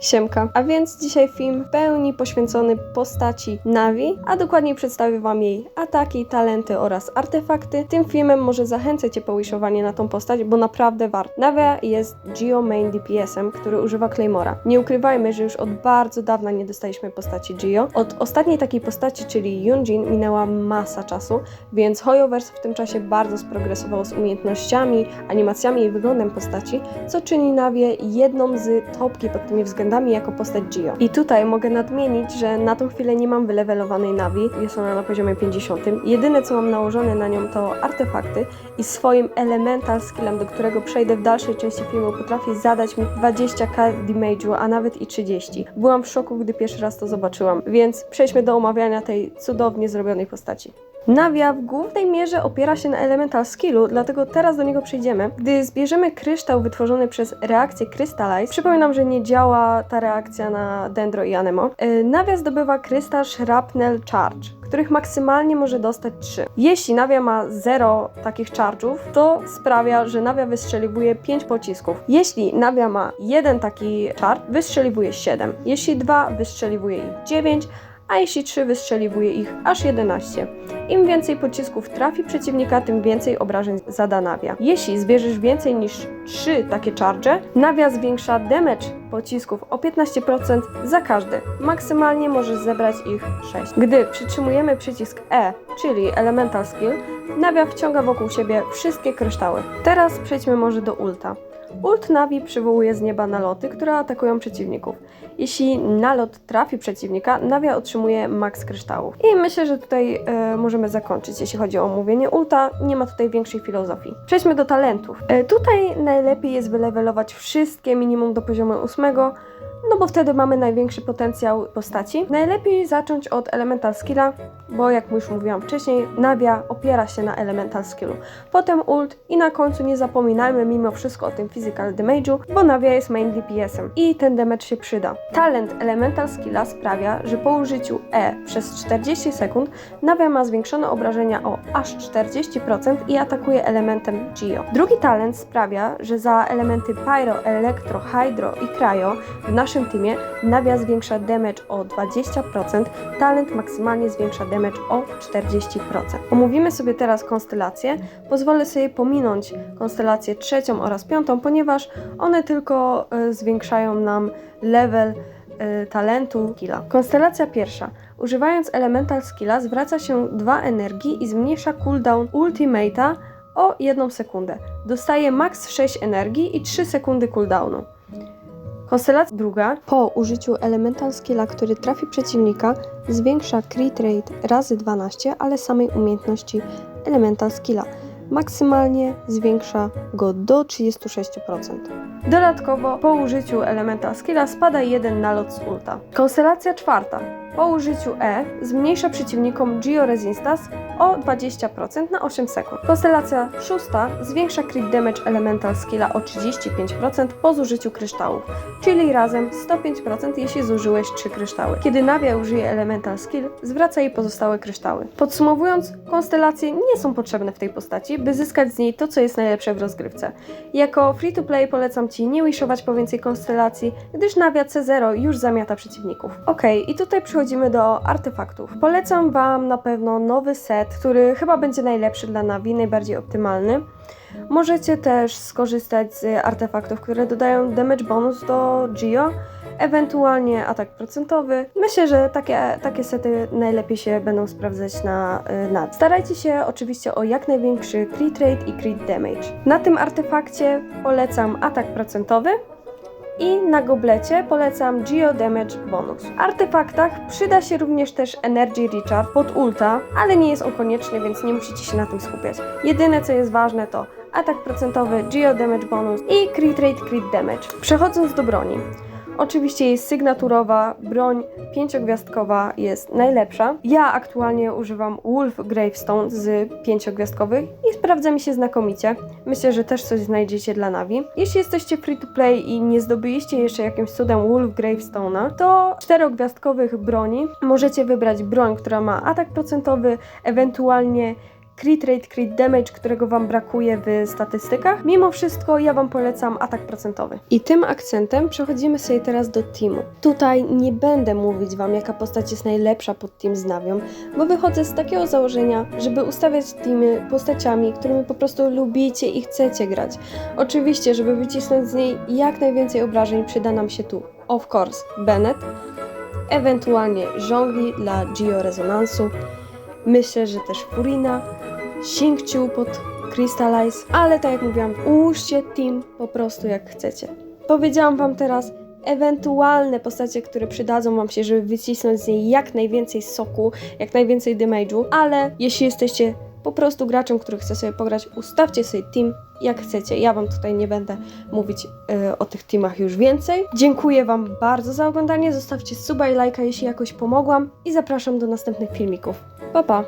Siemka. A więc dzisiaj film w pełni poświęcony postaci Navi, a dokładniej przedstawię Wam jej ataki, talenty oraz artefakty. Tym filmem może zachęcę Cię po wishowanie na tą postać, bo naprawdę warto. Navia jest Geo main DPS-em, który używa Claymora. Nie ukrywajmy, że już od bardzo dawna nie dostaliśmy postaci Geo. Od ostatniej takiej postaci, czyli Yunjin, minęła masa czasu, więc Hoyoverse w tym czasie bardzo sprogresował z umiejętnościami, animacjami i wyglądem postaci, co czyni Navię jedną z topki pod tymi względami jako postać Gio. I tutaj mogę nadmienić, że na tą chwilę nie mam wylewelowanej Navi, jest ona na poziomie 50. Jedyne co mam nałożone na nią to artefakty i swoim elemental skillem, do którego przejdę w dalszej części filmu, potrafi zadać mi 20k damage'u, a nawet i 30. Byłam w szoku, gdy pierwszy raz to zobaczyłam, więc przejdźmy do omawiania tej cudownie zrobionej postaci. Navia w głównej mierze opiera się na elemental skillu, dlatego teraz do niego przejdziemy. Gdy zbierzemy kryształ wytworzony przez reakcję Crystallize, przypominam, że nie działa ta reakcja na Dendro i Anemo, yy, Navia zdobywa krystal Shrapnel Charge których maksymalnie może dostać 3. Jeśli Navia ma 0 takich charge'ów, to sprawia, że Navia wystrzeliwuje 5 pocisków. Jeśli Navia ma jeden taki charge, wystrzeliwuje 7. Jeśli 2, wystrzeliwuje ich 9, a jeśli 3 wystrzeliwuje ich aż 11. Im więcej pocisków trafi przeciwnika, tym więcej obrażeń zada Navia. Jeśli zbierzesz więcej niż 3 takie charge, Navia zwiększa damage pocisków o 15% za każdy. Maksymalnie możesz zebrać ich 6. Gdy przytrzymujemy przycisk E, czyli Elemental Skill, Navia wciąga wokół siebie wszystkie kryształy. Teraz przejdźmy może do ulta. Ult Navi przywołuje z nieba naloty, które atakują przeciwników. Jeśli nalot trafi przeciwnika, Navia otrzymuje max kryształów. I myślę, że tutaj e, możemy zakończyć, jeśli chodzi o omówienie ulta. Nie ma tutaj większej filozofii. Przejdźmy do talentów. E, tutaj najlepiej jest wylewelować wszystkie minimum do poziomu 8, no bo wtedy mamy największy potencjał postaci. Najlepiej zacząć od Elemental Skilla, bo jak już mówiłam wcześniej, Navia opiera się na Elemental Skillu. Potem ult i na końcu nie zapominajmy mimo wszystko o tym Physical Damage'u, bo Navia jest main DPS-em i ten damage się przyda. Talent Elemental Skilla sprawia, że po użyciu E przez 40 sekund Navia ma zwiększone obrażenia o aż 40% i atakuje elementem Geo. Drugi talent sprawia, że za elementy Pyro, Elektro, Hydro i Cryo w naszym teamie Navia zwiększa damage o 20%, talent maksymalnie zwiększa damage o 40%. Omówimy sobie teraz konstelacje. Pozwolę sobie pominąć konstelację trzecią oraz piątą, ponieważ one tylko e, zwiększają nam level e, talentu skilla. Konstelacja pierwsza. Używając elemental skilla zwraca się 2 energii i zmniejsza cooldown ultimate'a o 1 sekundę. Dostaje max 6 energii i 3 sekundy cooldownu. Konstelacja druga. Po użyciu elemental skilla, który trafi przeciwnika, zwiększa crit rate razy 12, ale samej umiejętności elemental skilla. Maksymalnie zwiększa go do 36%. Dodatkowo po użyciu elemental skilla spada jeden nalot z ulta. Konstelacja czwarta. Po użyciu E zmniejsza przeciwnikom Geo Resistance o 20% na 8 sekund. Konstelacja szósta zwiększa crit damage elemental skilla o 35% po zużyciu kryształów, czyli razem 105% jeśli zużyłeś 3 kryształy. Kiedy Navia użyje elemental skill, zwraca jej pozostałe kryształy. Podsumowując, konstelacje nie są potrzebne w tej postaci, by zyskać z niej to, co jest najlepsze w rozgrywce. Jako free to play polecam Ci nie wishować po więcej konstelacji, gdyż Navia C0 już zamiata przeciwników. Ok, i tutaj przechodzimy do artefaktów. Polecam Wam na pewno nowy set, który chyba będzie najlepszy dla Navi, najbardziej optymalny. Możecie też skorzystać z artefaktów, które dodają damage bonus do Geo, ewentualnie atak procentowy. Myślę, że takie, takie sety najlepiej się będą sprawdzać na y, nad. Starajcie się oczywiście o jak największy crit rate i crit damage. Na tym artefakcie polecam atak procentowy, i na goblecie polecam Geo Damage Bonus. W artefaktach przyda się również też Energy Recharge pod ulta, ale nie jest on konieczny, więc nie musicie się na tym skupiać. Jedyne co jest ważne to atak procentowy, Geo Damage Bonus i Crit Rate Crit Damage. Przechodząc do broni. Oczywiście jest sygnaturowa, broń pięciogwiazdkowa jest najlepsza. Ja aktualnie używam Wolf Gravestone z pięciogwiazdkowych i sprawdza mi się znakomicie. Myślę, że też coś znajdziecie dla Navi. Jeśli jesteście free to play i nie zdobyliście jeszcze jakimś cudem Wolf Gravestone'a, to czterogwiazdkowych broni możecie wybrać broń, która ma atak procentowy, ewentualnie crit rate, crit damage, którego Wam brakuje w statystykach. Mimo wszystko ja Wam polecam atak procentowy. I tym akcentem przechodzimy sobie teraz do teamu. Tutaj nie będę mówić Wam, jaka postać jest najlepsza pod team z Nawią, bo wychodzę z takiego założenia, żeby ustawiać teamy postaciami, którymi po prostu lubicie i chcecie grać. Oczywiście, żeby wycisnąć z niej jak najwięcej obrażeń, przyda nam się tu, of course, Bennett, ewentualnie Zhongli dla Geo Rezonansu, myślę, że też Furina, Xingqiu pod Crystallize, ale tak jak mówiłam, ułóżcie team po prostu jak chcecie. Powiedziałam Wam teraz ewentualne postacie, które przydadzą Wam się, żeby wycisnąć z niej jak najwięcej soku, jak najwięcej damage'u, ale jeśli jesteście po prostu graczem, który chce sobie pograć, ustawcie sobie team jak chcecie. Ja Wam tutaj nie będę mówić e, o tych teamach już więcej. Dziękuję Wam bardzo za oglądanie, zostawcie suba i lajka, jeśli jakoś pomogłam i zapraszam do następnych filmików. Pa, pa!